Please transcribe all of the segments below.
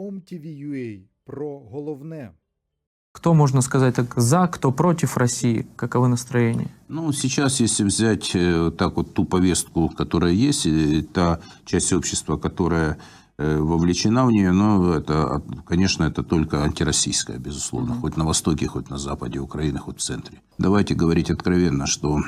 OMTV.ua про головне. Кто, можно сказать так, за, кто против России? Каковы настроения? Ну, сейчас, если взять э, так вот ту повестку, которая есть, и та часть общества, которая э, вовлечена в нее, но это, от- конечно, это только антироссийская, безусловно, хоть на востоке, хоть на западе Украины, хоть в центре. Давайте говорить откровенно, что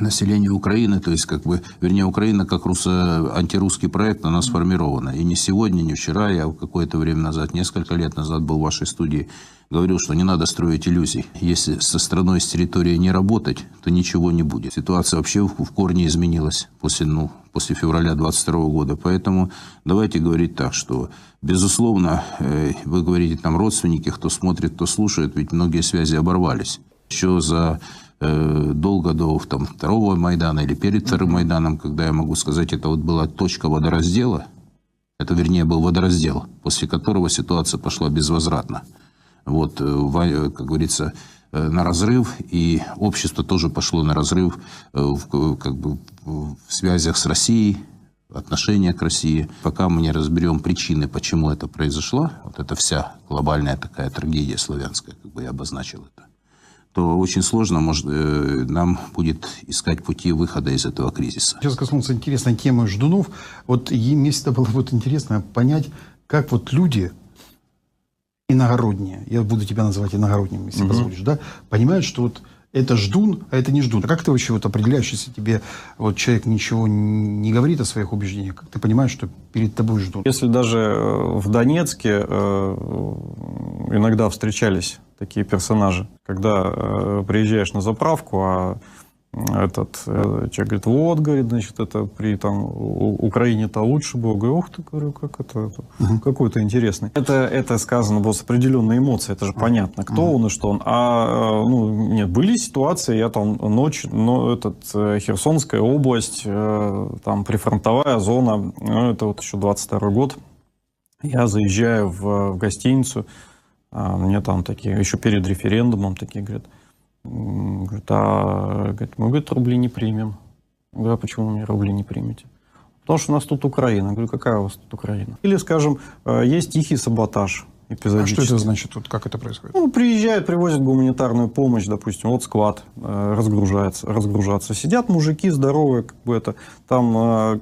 население Украины, то есть, как бы, вернее, Украина как руссо- антирусский проект, она сформирована. И не сегодня, не вчера, я какое-то время назад, несколько лет назад был в вашей студии, говорил, что не надо строить иллюзий. Если со страной, с территорией не работать, то ничего не будет. Ситуация вообще в, в корне изменилась после, ну, после февраля 22 года. Поэтому давайте говорить так, что, безусловно, э, вы говорите, там родственники, кто смотрит, кто слушает, ведь многие связи оборвались. Еще за э, долго до там, второго Майдана или перед вторым Майданом, когда я могу сказать, это вот была точка водораздела, это, вернее, был водораздел, после которого ситуация пошла безвозвратно. Вот, э, э, как говорится, на разрыв, и общество тоже пошло на разрыв в, как бы, в связях с Россией, отношения к России. Пока мы не разберем причины, почему это произошло, вот эта вся глобальная такая трагедия славянская, как бы я обозначил это, то очень сложно может, э, нам будет искать пути выхода из этого кризиса. Сейчас коснулся интересной темы ждунов. Вот мне всегда было вот интересно понять, как вот люди иногородние, я буду тебя называть иногородним, если позволишь, да, понимают, что вот это ждун, а это не ждун. А как ты вообще вот определяешь, если тебе вот человек ничего не говорит о своих убеждениях, как ты понимаешь, что перед тобой ждун? Если даже э, в Донецке э, иногда встречались такие персонажи, когда э, приезжаешь на заправку, а этот э, человек говорит, вот, говорит, значит, это при там Украине-то лучше было. Говорю, ух ты, говорю, как это, это какой-то интересный. Это, это сказано было с определенной эмоцией, это же понятно, кто он и что он. А, э, ну, нет, были ситуации, я там ночь, но этот, э, Херсонская область, э, там прифронтовая зона, ну, это вот еще 22 год, я заезжаю в, в гостиницу, а мне там такие, еще перед референдумом такие говорят, говорят, а говорит, мы, говорит, рубли не примем. Я говорю, а почему вы мне рубли не примете? Потому что у нас тут Украина. Я говорю, какая у вас тут Украина? Или, скажем, э, есть тихий саботаж А эпизодический. что это значит? Вот как это происходит? Ну, приезжают, привозят гуманитарную помощь, допустим, вот склад э, разгружается, разгружаться. Сидят мужики здоровые, как бы это, там э,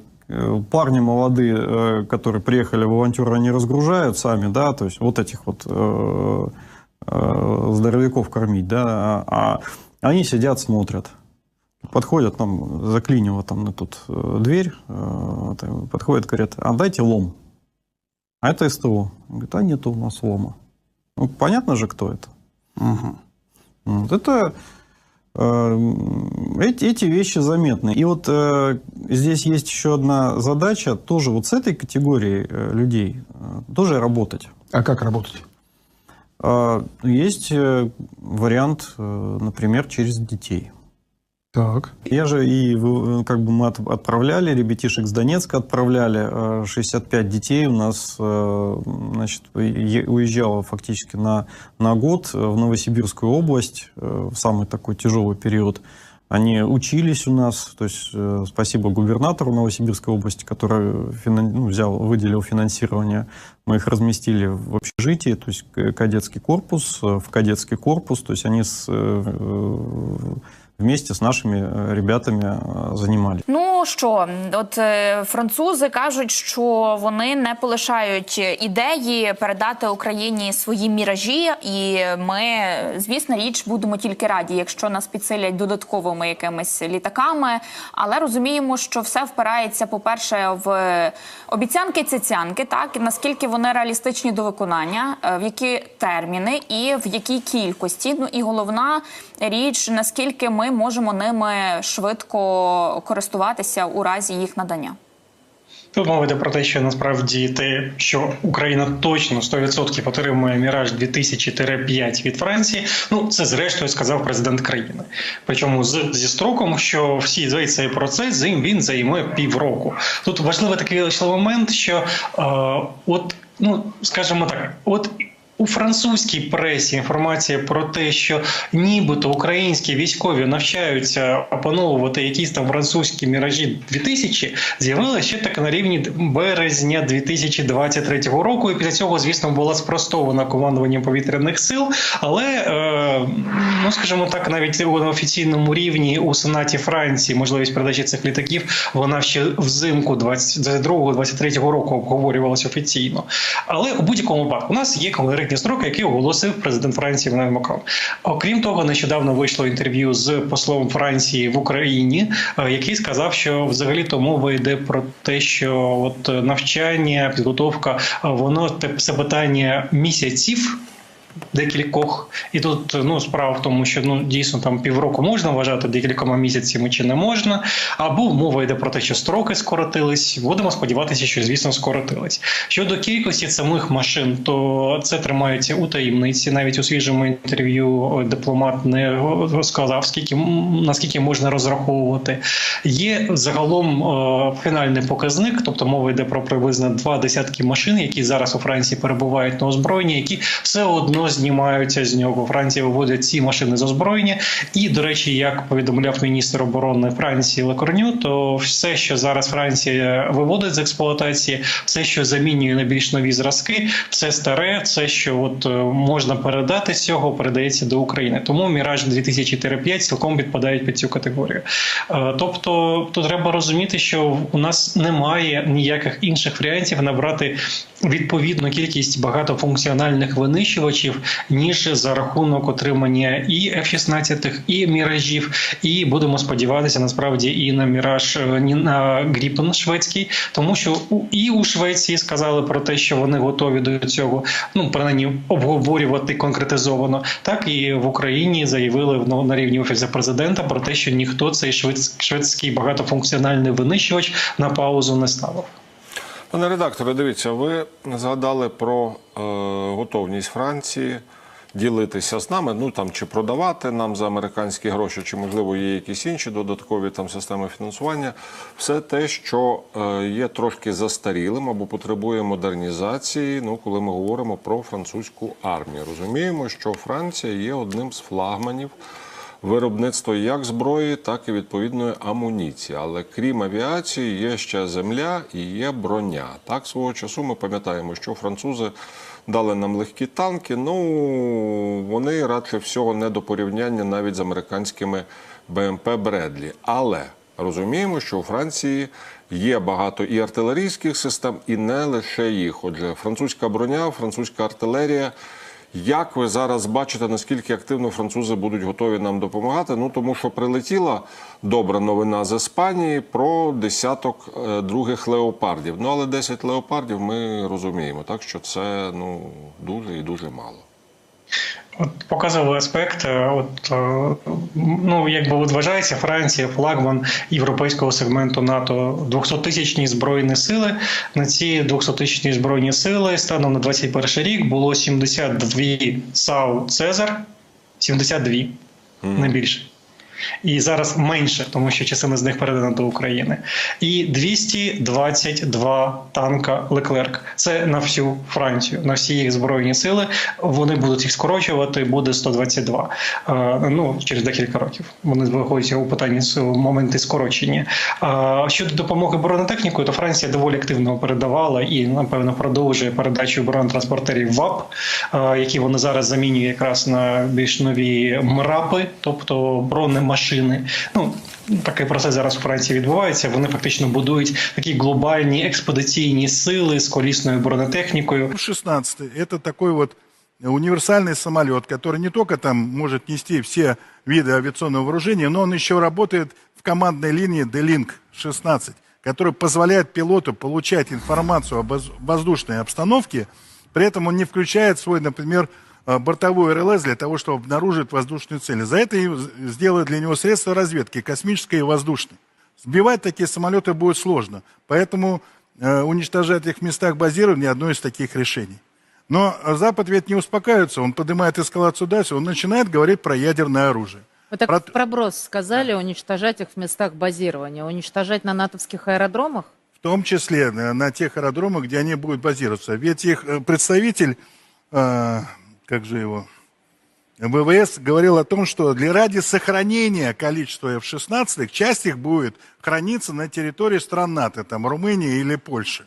парни молодые, э, которые приехали, волонтеры, они разгружают сами, да, то есть вот этих вот э, э, здоровяков кормить, да, а, а они сидят, смотрят. Подходят, там, заклинило там на тут э, дверь, э, подходят, говорят, а дайте лом. А это СТО. Он Говорит, а нету у нас лома. Ну, понятно же, кто это. Мгм. Вот это э, эти, эти вещи заметны. И вот э, здесь есть еще одна задача, тоже вот с этой категорией э, людей э, тоже работать. А как работать? Э, есть э, вариант, например, через детей. Так. Я же и как бы мы от- отправляли ребятишек с Донецка, отправляли э, 65 детей у нас, значит, уезжало фактически на, на год в Новосибирскую область в самый такой тяжелый период. Они учились у нас, то есть э, спасибо губернатору Новосибирской области, который финан- ну, взял, выделил финансирование. Мы их разместили в общежитии, то есть кадетский корпус, э, в кадетский корпус, то есть они с, э, вместе с нашими э, ребятами э, занимались. Ну що, от е, французи кажуть, що вони не полишають ідеї передати Україні свої міражі, і ми, звісно, річ будемо тільки раді, якщо нас підсилять додатковими якимись літаками. Але розуміємо, що все впирається, по-перше, в обіцянки цяцянки, так наскільки вони реалістичні до виконання, е, в які терміни і в якій кількості. Ну і головна річ, наскільки ми можемо ними швидко користуватися у разі їх надання. Тут мова йде про те, що насправді те, що Україна точно 100% отримує Міраж 2000-5 від Франції. Ну це зрештою сказав президент країни. Причому з зі строком, що всі весь цей процес він займе півроку. Тут важливий такий лише момент, що е, от ну скажімо так, от. У французькій пресі інформація про те, що нібито українські військові навчаються опановувати якісь там французькі міражі 2000, з'явилася ще так на рівні березня 2023 року. І після цього, звісно, була спростована командуванням повітряних сил. Але е, ну скажімо так, навіть на офіційному рівні у Сенаті Франції можливість передачі цих літаків вона ще взимку 22-23 року обговорювалася офіційно. Але у будь-якому випадку у нас є конкретні строки, які оголосив президент Франції Еммануель Макрон. Окрім того, нещодавно вийшло інтерв'ю з послом Франції в Україні, е, який сказав, що взагалі то мова йде про те, що от е, навчання, підготовка, е, воно це питання місяців. Декількох, і тут ну справа в тому, що ну дійсно там півроку можна вважати декількома місяцями чи не можна. Або мова йде про те, що строки скоротились. Будемо сподіватися, що звісно скоротились. Щодо кількості самих машин, то це тримається у таємниці. Навіть у свіжому інтерв'ю дипломат не сказав, скільки наскільки можна розраховувати. Є загалом е, фінальний показник, тобто мова йде про приблизно два десятки машин, які зараз у Франції перебувають на озброєнні, які все одно знімаються з нього. Франція виводить ці машини з озброєння. І, до речі, як повідомляв міністр оборони Франції Лекорню, то все, що зараз Франція виводить з експлуатації, все, що замінює на більш нові зразки, все старе, все, що от е, можна передати з цього, передається до України. Тому Міраж 2000-5 цілком підпадають під цю категорію. Е, Тобто, тут треба розуміти, що у нас немає ніяких інших варіантів набрати відповідну кількість багатофункціональних винищувачів, ніж за рахунок отримання і F-16, і міражів, і будемо сподіватися насправді і на міраж е, ні на Гріпен шведський, тому що і у Швеції сказали про те, що вони готові до цього, ну принаймні обговорювати конкретизовано. Так і в Україні заявили ну, на рівні офісу президента про те, що ніхто цей шведс- шведський багатофункціональний винищувач на паузу не ставив. Пане редакторе, дивіться, ви згадали про е, готовність Франції ділитися з нами, ну там чи продавати нам за американські гроші, чи можливо є якісь інші додаткові там системи фінансування. Все те, що е, є трошки застарілим або потребує модернізації. Ну, коли ми говоримо про французьку армію, розуміємо, що Франція є одним з флагманів виробництво як зброї, так і відповідної амуніції. Але крім авіації, є ще земля і є броня. Так, свого часу ми пам'ятаємо, що французи дали нам легкі танки. Ну вони радше всього не до порівняння навіть з американськими БМП Бредлі. Але розуміємо, що у Франції є багато і артилерійських систем, і не лише їх. Отже, французька броня, французька артилерія. Як ви зараз бачите, наскільки активно французи будуть готові нам допомагати? Ну тому що прилетіла добра новина з Іспанії про десяток е, других леопардів. Ну але 10 леопардів ми розуміємо, так що це ну дуже і дуже мало. От показовий аспект, е, от е, ну якби от вважається Франція флагман європейського сегменту НАТО 200-тисячні збройні сили. На ці 200-тисячні збройні сили станом на 21 рік було 72 САУ Цезар, 72, не більше. І зараз менше, тому що частина з них передана до України. І 222 танка Леклерк. Це на всю Францію, на всі їх збройні сили. Вони будуть їх скорочувати, буде 122. Е, ну, через декілька років. Вони знаходяться у питанні моменти скорочення. Е, щодо допомоги бронетехнікою, то Франція доволі активно передавала і, напевно, продовжує передачу бронетранспортерів ВАП, е, які вони зараз замінюють якраз на більш нові МРАПи, тобто бронемашини. Ну, Такий процес зараз у Франції відбувається. Вони фактично будують такі глобальні експедиційні сили з колісною бронетехнікою. F-16 – это такой вот универсальный самолет, который не только там может нести все виды авиационного вооружения, но он еще работает в командной линии D-Link 16, который позволяет пилоту получать информацию об воз- воздушной обстановке, при этом он не включает свой, например, э, бортовой РЛС для того, чтобы обнаружить воздушные цели. За это сделают для него средства разведки, космической и воздушной. Сбивать такие самолеты будет сложно, поэтому э, уничтожать их в местах базирования – одно из таких решений. Но э, Запад ведь не успокаивается, он поднимает эскалацию дальше, он начинает говорить про ядерное оружие. Вы так Про- проброс сказали, уничтожать их в местах базирования. Уничтожать на натовских аэродромах? В том числе на, на тех аэродромах, где они будут базироваться. Ведь их э, представитель э, как же его, ВВС говорил о том, что для ради сохранения количества F-16, часть их будет храниться на территории стран НАТО, там Румынии или Польши.